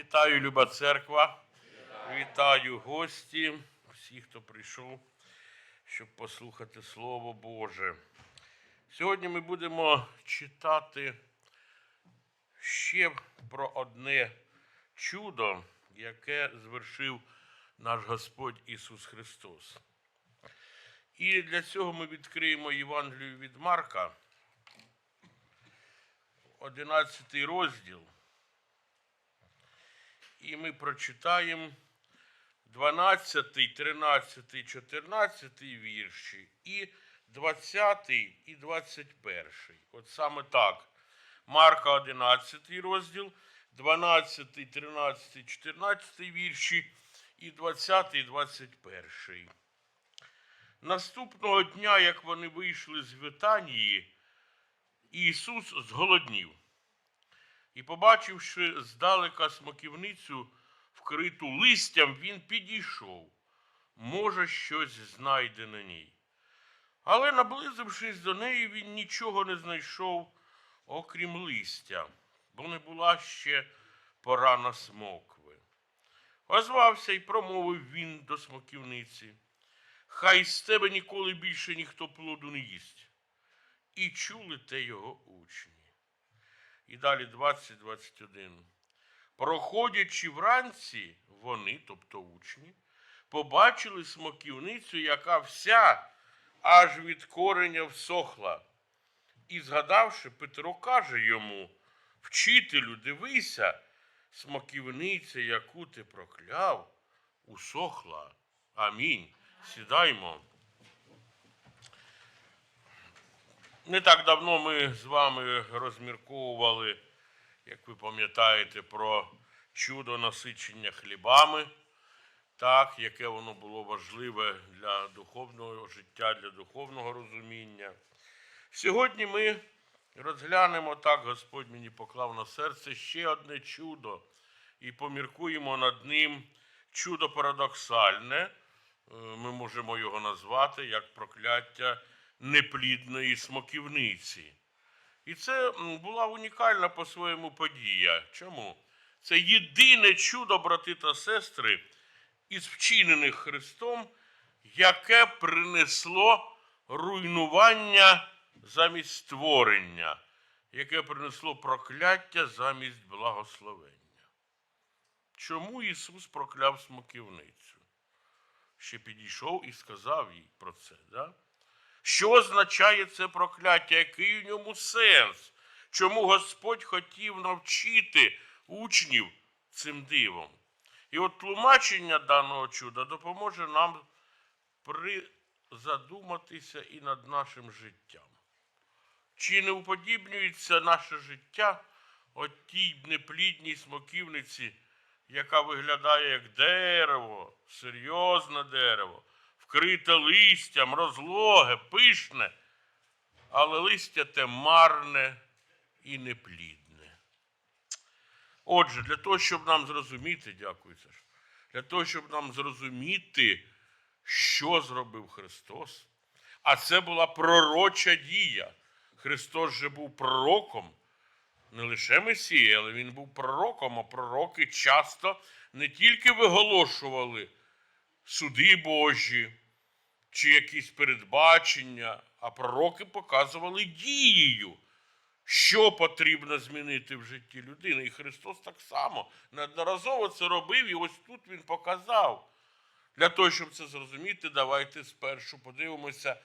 Вітаю, люба церква. Вітаю гості, всіх, хто прийшов, щоб послухати Слово Боже. Сьогодні ми будемо читати ще про одне чудо, яке звершив наш Господь Ісус Христос. І для цього ми відкриємо Євангелію від Марка, 11 розділ. І ми прочитаємо 12, 13, 14 вірші і 20 і 21. От саме так. Марка 11 розділ, 12, 13, 14 вірші і 20 і 21. Наступного дня, як вони вийшли з Витанії, Ісус зголоднів. І, побачивши здалека смоківницю, вкриту листям, він підійшов. Може, щось знайде на ній. Але, наблизившись до неї, він нічого не знайшов, окрім листя, бо не була ще пора на смокви. Озвався і промовив він до смоківниці. Хай з тебе ніколи більше ніхто плоду не їсть. І чули те його учні. І далі 20-21. Проходячи вранці, вони, тобто учні, побачили смоківницю, яка вся аж від кореня всохла. І, згадавши, Петро каже йому: Вчителю, дивися, смоківниця, яку ти прокляв, усохла. Амінь. Сідаймо. Не так давно ми з вами розмірковували, як ви пам'ятаєте, про чудо насичення хлібами, так, яке воно було важливе для духовного життя, для духовного розуміння. Сьогодні ми розглянемо так, Господь мені поклав на серце ще одне чудо і поміркуємо над ним чудо парадоксальне. Е, Ми можемо його назвати як прокляття неплідної смоківниці. І це була унікальна по-своєму подія. Чому? Це єдине чудо, брати та сестри, із вчинених Христом, яке принесло руйнування замість створення, яке принесло прокляття замість благословення. Чому Ісус прокляв смоківницю? Ще підійшов і сказав їй про це. Да? Що означає це прокляття? Який у ньому сенс? Чому Господь хотів навчити учнів цим дивом? І от тлумачення даного чуда допоможе нам призадуматися і над нашим життям. Чи не уподібнюється наше життя от тій неплідній смоківниці, яка виглядає як дерево, серйозне дерево, вкрите листям, розлоге, пишне, але листя те марне і неплідне. Отже, для того, щоб нам зрозуміти, дякую, Саш, для того, щоб нам зрозуміти, що зробив Христос, а це була пророча дія. Христос же був пророком, не лише Месія, але він був пророком, а пророки часто не тільки виголошували суди Божі чи якісь передбачення, а пророки показували дією, що потрібно змінити в житті людини. І Христос так само неодноразово це робив, і ось тут Він показав. Для того, щоб це зрозуміти, давайте спершу подивимося,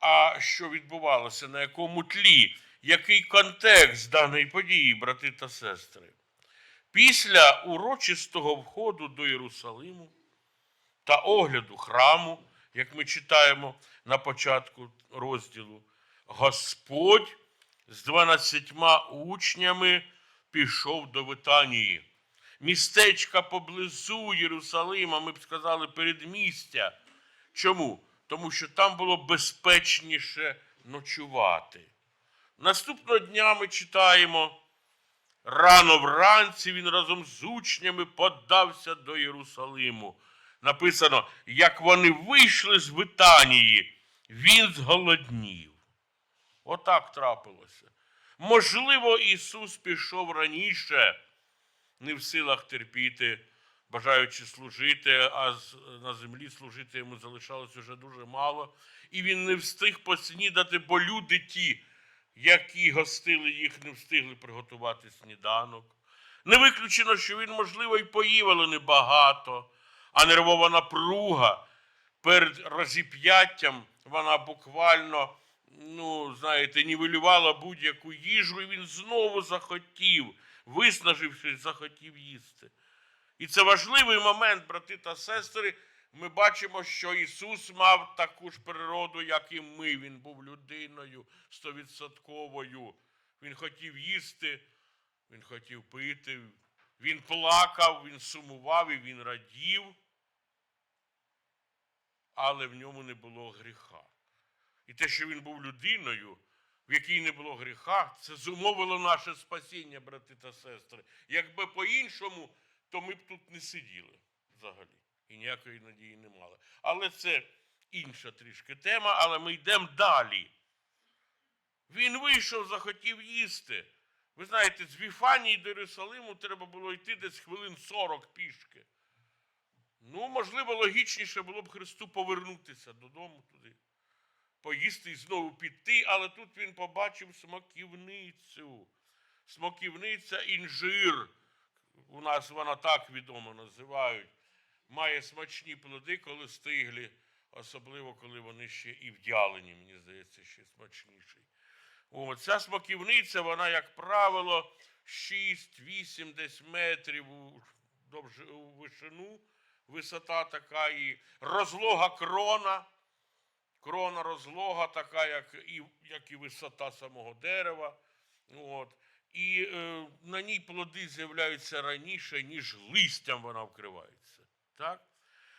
а що відбувалося, на якому тлі, який контекст даної події, брати та сестри. Після урочистого входу до Єрусалиму та огляду храму, як ми читаємо на початку розділу, Господь з дванадцятьма учнями пішов до Витанії. Містечка поблизу Єрусалима, ми б сказали, передмістя. Чому? Тому що там було безпечніше ночувати. Наступного дня ми читаємо, рано вранці він разом з учнями подався до Єрусалиму. Написано, як вони вийшли з Витанії, він зголоднів. Отак трапилося. Можливо, Ісус пішов раніше, не в силах терпіти, бажаючи служити, а на землі служити йому залишалось уже дуже мало. І він не встиг поснідати, бо люди ті, які гостили їх, не встигли приготувати сніданок. Не виключено, що він, можливо, і поїв, але небагато, а нервова напруга перед розіп'яттям вона буквально, ну, знаєте, нівелювала будь-яку їжу, і він знову захотів, виснажившись, захотів їсти. І це важливий момент, брати та сестри. Ми бачимо, що Ісус мав таку ж природу, як і ми. Він був людиною стовідсотковою. Він хотів їсти, він хотів пити, він плакав, він сумував і він радів, але в ньому не було гріха. І те, що він був людиною, в якій не було гріха, це зумовило наше спасіння, брати та сестри. Якби по-іншому, то ми б тут не сиділи взагалі. І ніякої надії не мали. Але це інша трішки тема, але ми йдемо далі. Він вийшов, захотів їсти. Ви знаєте, з Віфанії до Єрусалиму треба було йти десь хвилин 40 пішки. Ну, можливо, логічніше було б Христу повернутися додому туди, поїсти і знову піти, але тут він побачив смоківницю. Смоківниця інжир. У нас вона так відомо називають. Має смачні плоди, коли стиглі, особливо коли вони ще і вдялені, мені здається, ще смачніший. О, ця смоківниця, вона, як правило, 6-8 десь метрів у, довж... у вишину, висота така і розлога крона. Крона розлога така, як і, як і висота самого дерева. От. І е, на ній плоди з'являються раніше, ніж листям вона вкривається. Так?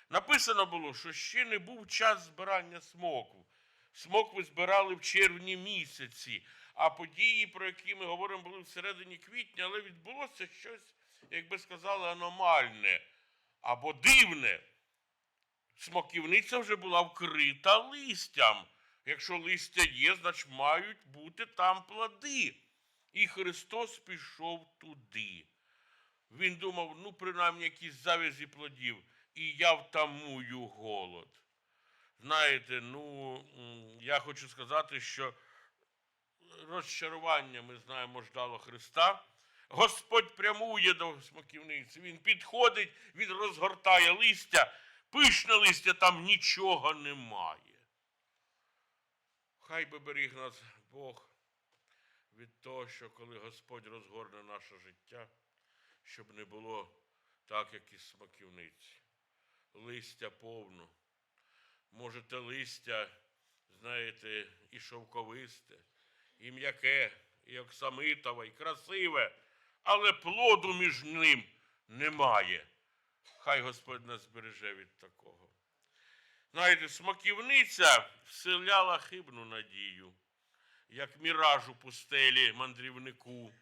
Написано було, що ще не був час збирання смоку. Смокви збирали в червні місяці, а події, про які ми говоримо, були всередині квітня, але відбулося щось, як би сказали, аномальне або дивне. Смоківниця вже була вкрита листям. Якщо листя є, значить мають бути там плоди. І Христос пішов туди. Він думав, ну, принаймні, якісь завязі плодів, і я втамую голод. Знаєте, ну, я хочу сказати, що розчарування, ми знаємо, ждало Христа. Господь прямує до смоківниці, він підходить, він розгортає листя, пишне листя, там нічого немає. Хай би беріг нас Бог від того, що коли Господь розгорне наше життя, щоб не було так, як і смоківниці. Листя повно. Може, те листя, знаєте, і шовковисте, і м'яке, і оксамитове, і красиве, але плоду між ним немає. Хай Господь нас збереже від такого. Знаєте, смоківниця вселяла хибну надію, як міраж у пустелі мандрівнику,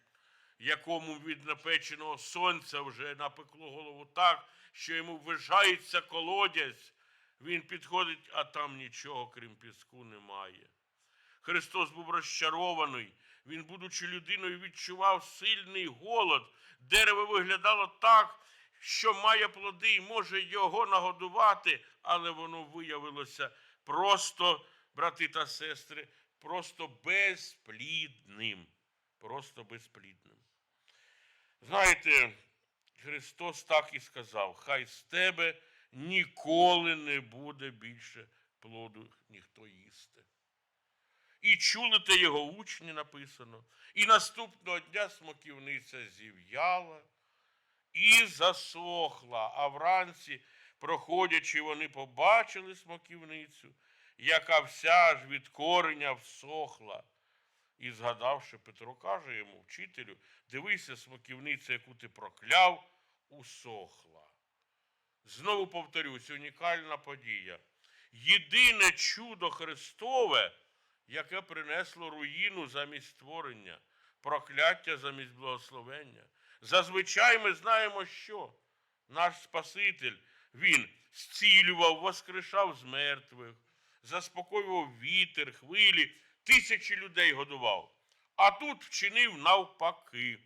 якому від напеченого сонця вже напекло голову так, що йому ввижається колодязь. Він підходить, а там нічого, крім піску, немає. Христос був розчарований. Він, будучи людиною, відчував сильний голод. Дерево виглядало так, що має плоди і може його нагодувати, але воно виявилося просто, брати та сестри, просто безплідним. Просто безплідним. Знаєте, Христос так і сказав: хай з тебе ніколи не буде більше плоду ніхто їсти. І чули те його учні написано. І наступного дня смоківниця зів'яла і засохла, а вранці, проходячи, вони побачили смоківницю, яка вся аж від кореня всохла. І згадавши, Петро каже йому, вчителю, дивися, смоківниця, яку ти прокляв, усохла. Знову повторюсь, унікальна подія. Єдине чудо Христове, яке принесло руїну замість створення, прокляття замість благословення. Зазвичай ми знаємо, що наш Спаситель, Він зцілював, воскрешав з мертвих, заспокоював вітер, хвилі, тисячі людей годував. А тут вчинив навпаки.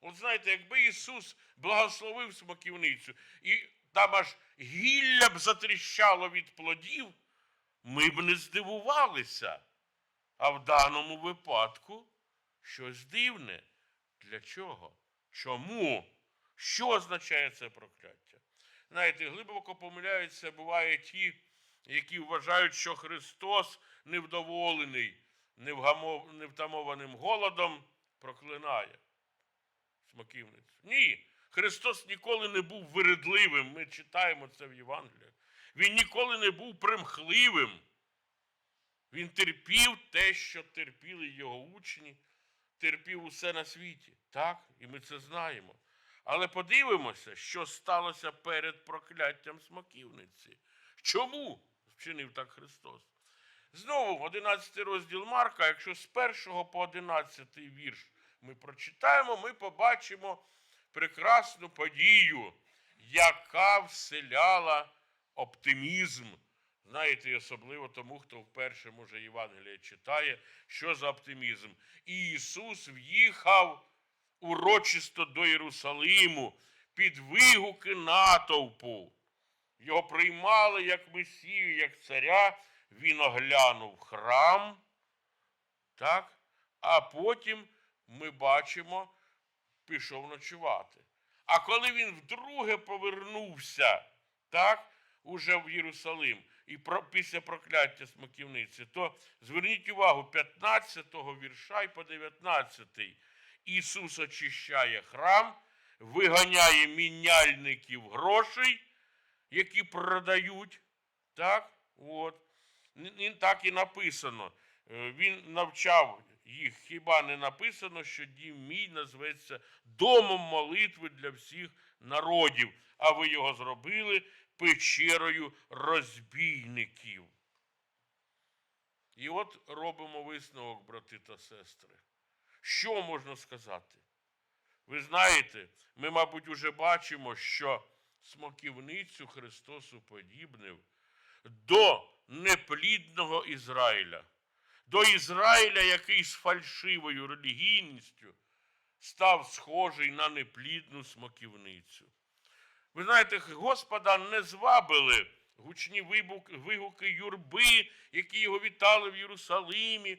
От знаєте, якби Ісус благословив смоківницю, і там аж гілля б затріщало від плодів, ми б не здивувалися. А в даному випадку щось дивне. Для чого? Чому? Що означає це прокляття? Знаєте, глибоко помиляються буває ті, які вважають, що Христос невдоволений, невтамованим голодом проклинає смоківницю. Ні, Христос ніколи не був виридливим. Ми читаємо це в Євангеліях. Він ніколи не був примхливим. Він терпів те, що терпіли його учні, терпів усе на світі. Так, і ми це знаємо. Але подивимося, що сталося перед прокляттям смоківниці. Чому вчинив так Христос? Знову 11 розділ Марка, якщо з 1 по 11 вірш ми прочитаємо, ми побачимо прекрасну подію, яка вселяла оптимізм. Знаєте, і особливо тому, хто вперше, може, Євангеліє читає, що за оптимізм. І Ісус в'їхав урочисто до Єрусалиму під вигуки натовпу. Його приймали як Месію, як царя. Він оглянув храм, так? а потім ми бачимо, пішов ночувати. А коли він вдруге повернувся, так, уже в Єрусалим, і про, після прокляття смоківниці, то зверніть увагу 15-го вірша і по 19-й. Ісус очищає храм, виганяє міняльників грошей, які продають. Так, от. Так і написано. Е, Він навчав їх, хіба не написано, що дім мій назветься домом молитви для всіх народів, а ви його зробили печерою розбійників. І от робимо висновок, брати та сестри. Що можна сказати? Ви знаєте, ми, мабуть, уже бачимо, що смоківницю Христос уподібнив до неплідного Ізраїля, до Ізраїля, який з фальшивою релігійністю став схожий на неплідну смоківницю. Ви знаєте, Господа не звабили гучні вигуки юрби, які його вітали в Єрусалимі.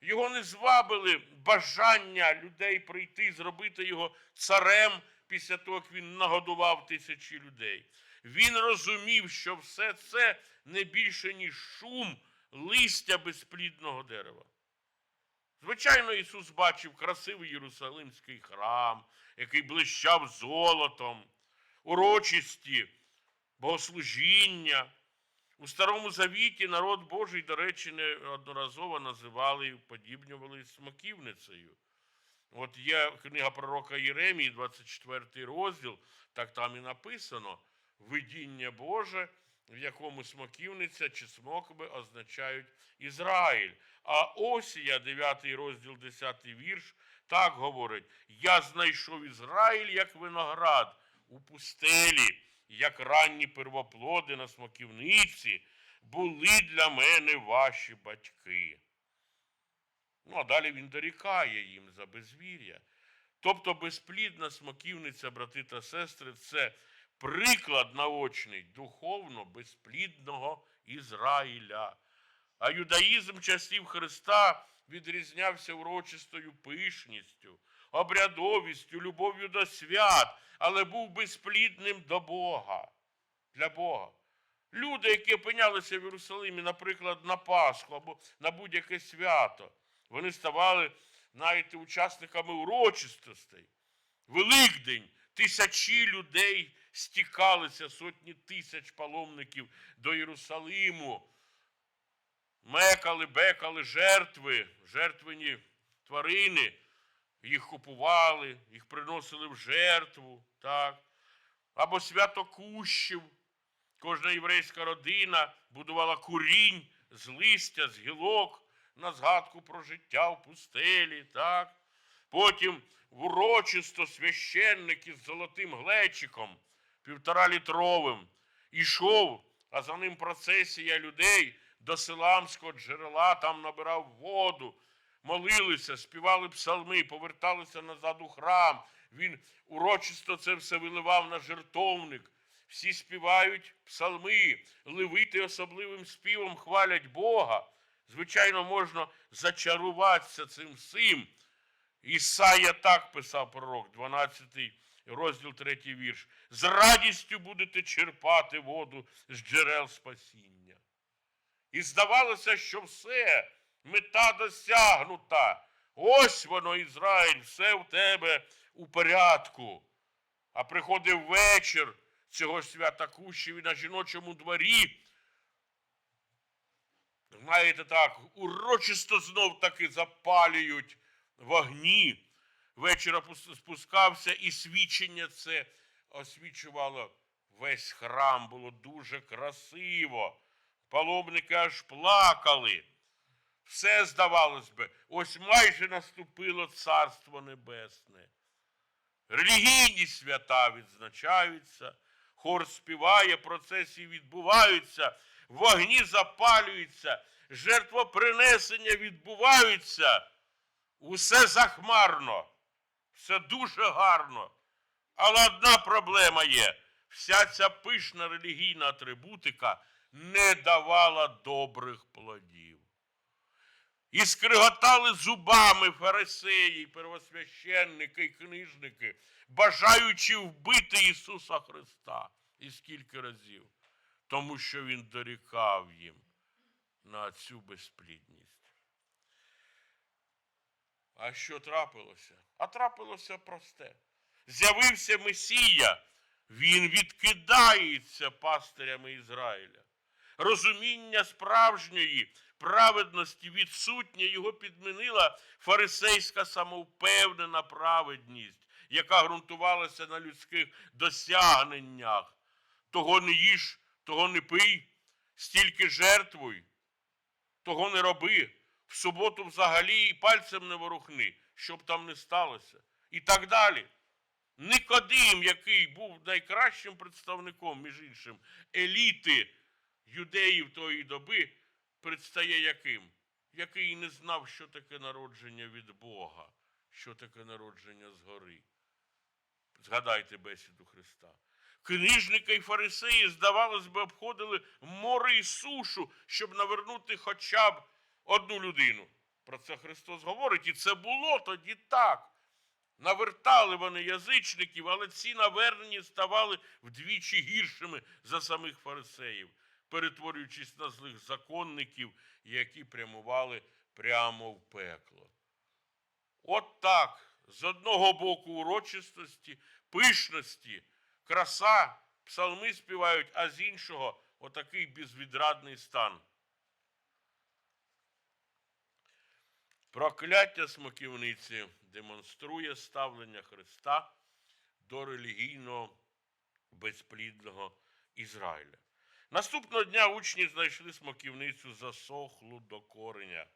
Його не звабили бажання людей прийти, зробити його царем після того, як він нагодував тисячі людей. Він розумів, що все це не більше, ніж шум листя безплідного дерева. Звичайно, Ісус бачив красивий Єрусалимський храм, який блищав золотом, урочисті, богослужіння. У Старому Завіті народ Божий, до речі, неодноразово називали і уподібнювали смоківницею. От є книга пророка Єремії, 24 розділ, так там і написано видіння Боже, в якому смоківниця чи смокби означають Ізраїль. А Осія, 9 розділ, 10 вірш, так говорить: Я знайшов Ізраїль як виноград у пустелі, як ранні первоплоди на смоківниці, були для мене ваші батьки. Ну, а далі він дорікає їм за безвір'я. Тобто безплідна смоківниця, брати та сестри, це приклад наочний духовно безплідного Ізраїля. А юдаїзм часів Христа відрізнявся урочистою пишністю, обрядовістю, любов'ю до свят, але був безплідним до Бога. Для Бога. Люди, які опинялися в Єрусалимі, наприклад, на Пасху або на будь-яке свято, вони ставали, знаєте, учасниками урочистостей. Великдень, тисячі людей стікалися, сотні тисяч паломників до Єрусалиму. Мекали, бекали жертви, жертвені тварини. Їх купували, їх приносили в жертву, так. Або свято кущів. Кожна єврейська родина будувала курінь з листя, з гілок на згадку про життя в пустелі. так. Потім урочисто священник із золотим глечиком, півтора літровим, ішов, а за ним процесія людей до Силамського джерела, там набирав воду, молилися, співали псалми, поверталися назад у храм, він урочисто це все виливав на жертовник. Всі співають псалми, левити особливим співом хвалять Бога. Звичайно, можна зачаруватися цим всім. Ісая так писав пророк, 12 розділ 3 вірш. З радістю будете черпати воду з джерел спасіння. І здавалося, що все, мета досягнута. Ось воно, Ізраїль, все в тебе у порядку. А приходив вечір цього свята кущів і на жіночому дворі. Знаєте так, урочисто знов таки запалюють вогні. Вечора спускався, і свідчення це освічувало весь храм. Було дуже красиво. Паломники аж плакали. Все здавалось би, ось майже наступило Царство Небесне. Релігійні свята відзначаються, хор співає, процесії відбуваються, вогні запалюються, жертвопринесення відбуваються. Усе захмарно, все дуже гарно. Але одна проблема є: вся ця пишна релігійна атрибутика не давала добрих плодів. І скриготали зубами фарисеї, первосвященники і книжники, бажаючи вбити Ісуса Христа. І скільки разів? Тому що Він дорікав їм на цю безплідність. А що трапилося? А трапилося просте. З'явився Месія, він відкидається пастирями Ізраїля. Розуміння справжньої праведності відсутнє, його підмінила фарисейська самовпевнена праведність, яка ґрунтувалася на людських досягненнях. Того не їж, того не пий, стільки жертвуй, того не роби. В суботу взагалі і пальцем не ворухни, щоб там не сталося. І так далі. Никодим, який був найкращим представником, між іншим, еліти юдеїв тої доби, предстає яким? Який не знав, що таке народження від Бога, що таке народження згори. Згадайте бесіду Христа. Книжники і фарисеї, здавалось би, обходили море і сушу, щоб навернути хоча б одну людину. Про це Христос говорить, і це було тоді так. Навертали вони язичників, але ці навернені ставали вдвічі гіршими за самих фарисеїв, перетворюючись на злих законників, які прямували прямо в пекло. От так, з одного боку урочистості, пишності, краса, псалми співають, а з іншого отакий безвідрадний стан. Прокляття смоківниці демонструє ставлення Христа до релігійного безплідного Ізраїля. Наступного дня учні знайшли смоківницю засохлу до кореня.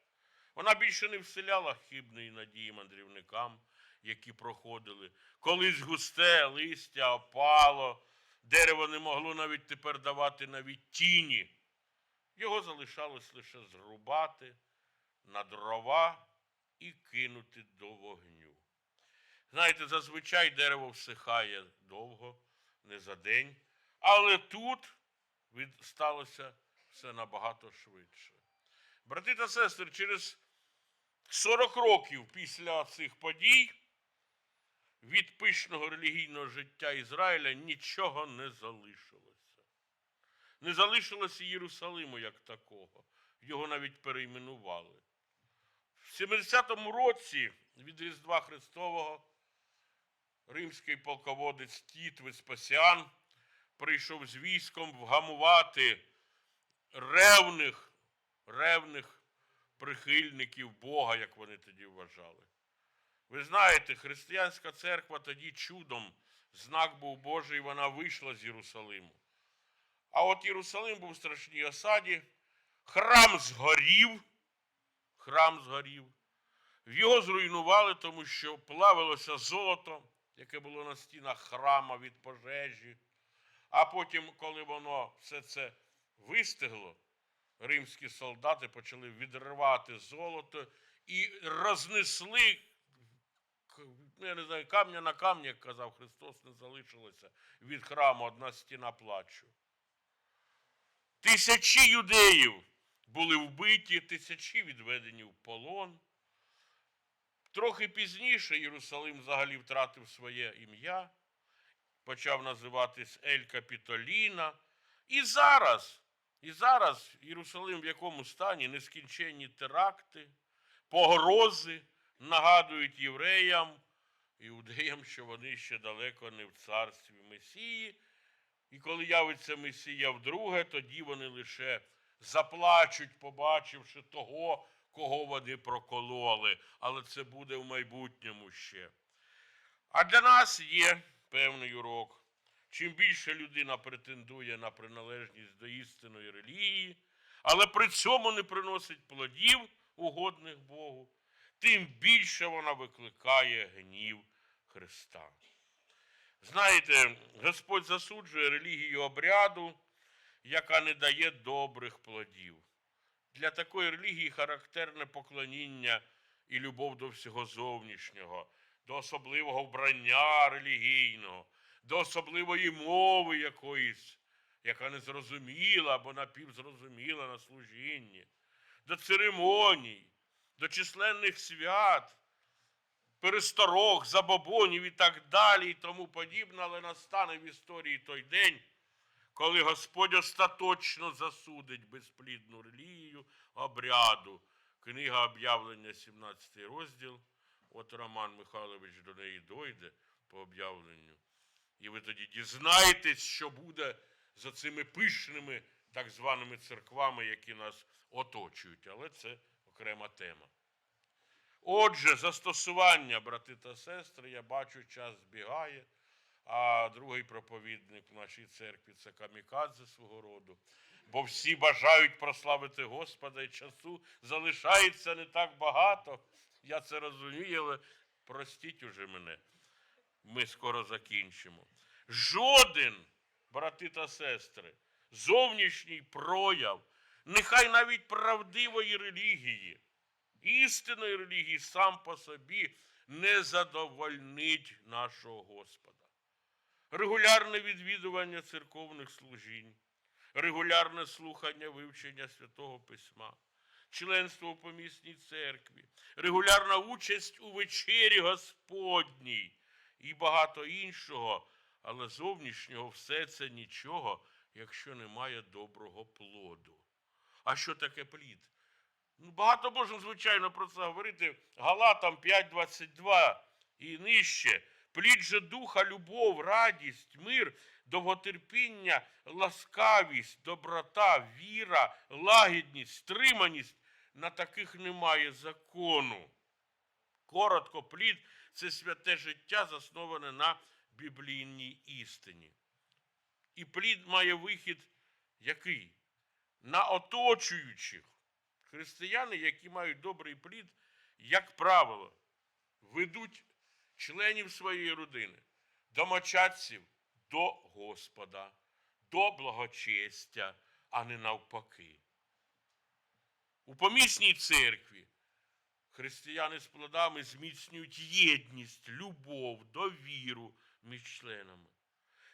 Вона більше не вселяла хибної надії мандрівникам, які проходили. Колись густе листя опало, дерево не могло навіть тепер давати навіть тіні. Його залишалось лише зрубати на дрова і кинути до вогню. Знаєте, зазвичай дерево всихає довго, не за день, але тут сталося все набагато швидше. Брати та сестри, через 40 років після цих подій від пишного релігійного життя Ізраїля нічого не залишилося. Не залишилося Єрусалиму як такого. Його навіть перейменували. В 70-му році від Різдва Христового римський полководець Тіт Веспасіан прийшов з військом вгамувати ревних, ревних прихильників Бога, як вони тоді вважали. Ви знаєте, християнська церква тоді чудом, знак був Божий, вона вийшла з Єрусалиму. А от Єрусалим був в страшній осаді, храм згорів, храм згорів. Його зруйнували, тому що плавилося золото, яке було на стінах храма від пожежі. А потім, коли воно все це вистигло, римські солдати почали відривати золото і рознесли ну, я не знаю, камня на камні, як казав Христос, не залишилося від храму одна стіна плачу. Тисячі юдеїв були вбиті, тисячі відведені в полон. Трохи пізніше Єрусалим взагалі втратив своє ім'я, почав називатись Ель Капітоліна. І зараз, і зараз Єрусалим в якому стані нескінченні теракти, погрози нагадують євреям, іудеям, що вони ще далеко не в царстві Месії. І коли явиться Месія вдруге, тоді вони лише заплачуть, побачивши того, кого вони прокололи. Але це буде в майбутньому ще. А для нас є певний урок. Чим більше людина претендує на приналежність до істинної релігії, але при цьому не приносить плодів, угодних Богу, тим більше вона викликає гнів Христа. Знаєте, Господь засуджує релігію обряду, яка не дає добрих плодів. Для такої релігії характерне поклоніння і любов до всього зовнішнього, до особливого вбрання релігійного, до особливої мови якоїсь, яка не зрозуміла або напівзрозуміла на служінні, до церемоній, до численних свят, пересторог, забобонів і так далі, і тому подібне, але настане в історії той день, коли Господь остаточно засудить безплідну релігію обряду. Книга об'явлення, 17 розділ. От Роман Михайлович до неї дойде по об'явленню. І ви тоді дізнаєтесь, що буде за цими пишними так званими церквами, які нас оточують. Але це окрема тема. Отже, застосування, брати та сестри, я бачу, час збігає, а другий проповідник в нашій церкві це камікадзе свого роду. Бо всі бажають прославити Господа, і часу залишається не так багато. Я це розумію, але простіть уже мене. Ми скоро закінчимо. Жоден, брати та сестри, зовнішній прояв, нехай навіть правдивої релігії, істинної релігії сам по собі не задовольнить нашого Господа. Регулярне відвідування церковних служінь, регулярне слухання вивчення Святого Письма, членство у помісній церкві, регулярна участь у вечері Господній і багато іншого, але зовнішнього все це нічого, якщо немає доброго плоду. А що таке плід? Ну, багато можна, звичайно, про це говорити. Галатам 5.22 і нижче. Плід же духа, любов, радість, мир, довготерпіння, ласкавість, доброта, віра, лагідність, стриманість. На таких немає закону. Коротко, плід це святе життя, засноване на біблійній істині. І плід має вихід який? На оточуючих. Християни, які мають добрий плід, як правило, ведуть членів своєї родини, домочадців до Господа, до благочестя, а не навпаки. У помісній церкві християни з плодами зміцнюють єдність, любов, довіру між членами,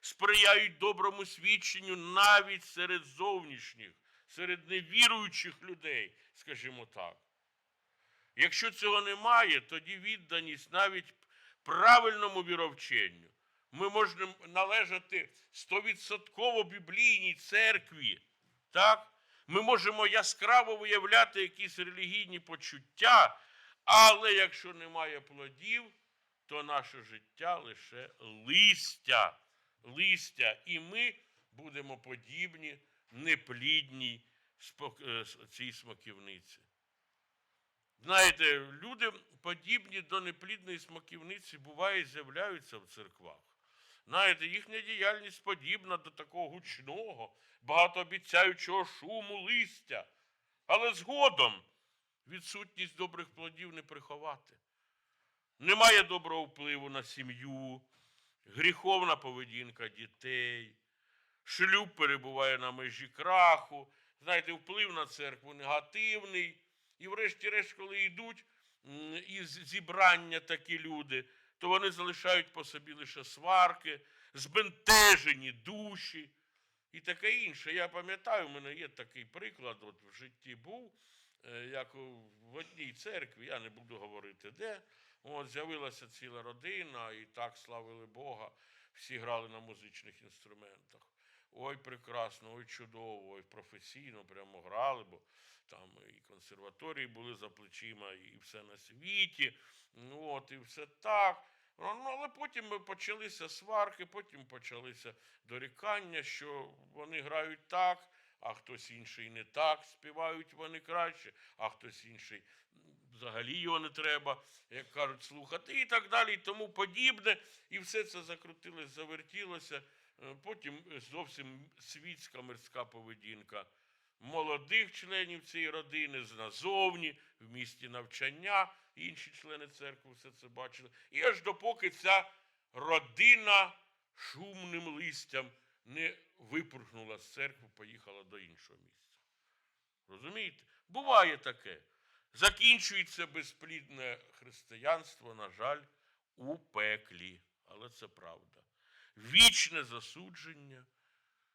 сприяють доброму свідченню навіть серед зовнішніх, серед невіруючих людей, скажімо так. Якщо цього немає, тоді відданість навіть правильному віровченню. Ми можемо належати стовідсотково біблійній церкві. Так? Ми можемо яскраво виявляти якісь релігійні почуття, але якщо немає плодів, то наше життя лише листя. листя. І ми будемо подібні неплідній е, цій смоківниці. Знаєте, люди подібні до неплідної смоківниці буває з'являються в церквах. Знаєте, їхня діяльність подібна до такого гучного, багатообіцяючого шуму листя. Але згодом відсутність добрих плодів не приховати. Немає доброго впливу на сім'ю, гріховна поведінка дітей, шлюб перебуває на межі краху. Знаєте, вплив на церкву негативний. І врешті-решт, коли йдуть із зібрання такі люди, то вони залишають по собі лише сварки, збентежені душі і таке інше. Я пам'ятаю, у мене є такий приклад, от в житті був, е, як в одній церкві, я не буду говорити де. От з'явилася ціла родина, і так славили Бога. Всі грали на музичних інструментах. Ой, прекрасно, ой, чудово, ой, професійно прямо грали, бо там і консерваторії були за плечима, і все на світі. Ну, от, і все так. Ну, але потім почалися сварки, потім почалися дорікання, що вони грають так, а хтось інший не так, співають вони краще, а хтось інший взагалі його не треба, як кажуть, слухати, і так далі, і тому подібне. І все це закрутилось, завертілося. Е, Потім зовсім світська мирська поведінка молодих членів цієї родини назовні, в місті навчання, інші члени церкви все це бачили. І аж допоки ця родина шумним листям не випорхнула з церкви, поїхала до іншого місця. Розумієте? Буває таке. Закінчується безплідне християнство, на жаль, у пеклі. Але це правда. Вічне засудження,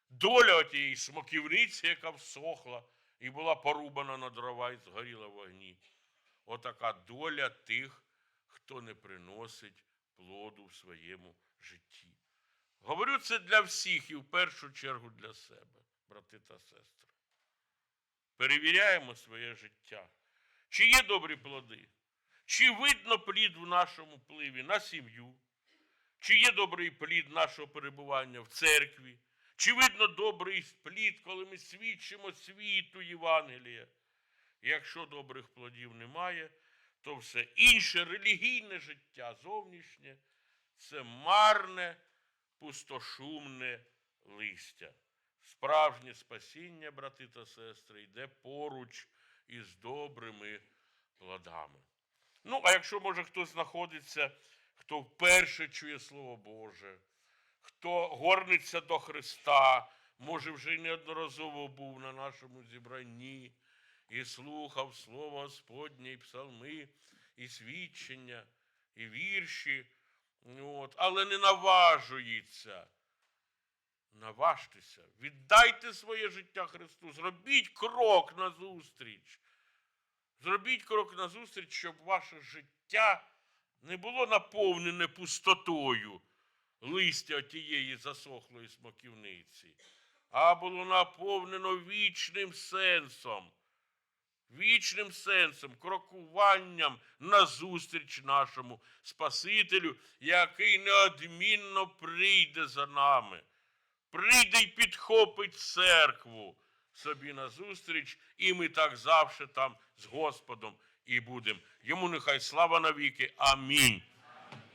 доля тієї смоківниці, яка всохла і була порубана на дрова і згоріла в вогні. Отака доля тих, хто не приносить плоду в своєму житті. Говорю це для всіх і в першу чергу для себе, брати та сестри. Перевіряємо своє життя. Чи є добрі плоди? Чи видно плід в нашому впливі на сім'ю? Чи є добрий плід нашого перебування в церкві? Чи видно добрий плід, коли ми свідчимо світу Євангелія? Якщо добрих плодів немає, то все інше релігійне життя зовнішнє це марне, пустошумне листя. Справжнє спасіння, брати та сестри, йде поруч із добрими плодами. Ну, а якщо, може, хтось знаходиться, хто вперше чує Слово Боже, хто горниться до Христа, може, вже неодноразово був на нашому зібранні і слухав Слово Господнє, і псалми, і свідчення, і вірші, от, але не наважується. Наважтеся, віддайте своє життя Христу, зробіть крок назустріч. Зробіть крок назустріч, щоб ваше життя не було наповнене пустотою листя тієї засохлої смоківниці, а було наповнено вічним сенсом, вічним сенсом, крокуванням назустріч нашому Спасителю, який неодмінно прийде за нами. Прийде й підхопить церкву собі назустріч, і ми так завжди там з Господом і будемо. Йому нехай слава навіки. Амінь.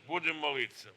Будемо молитися.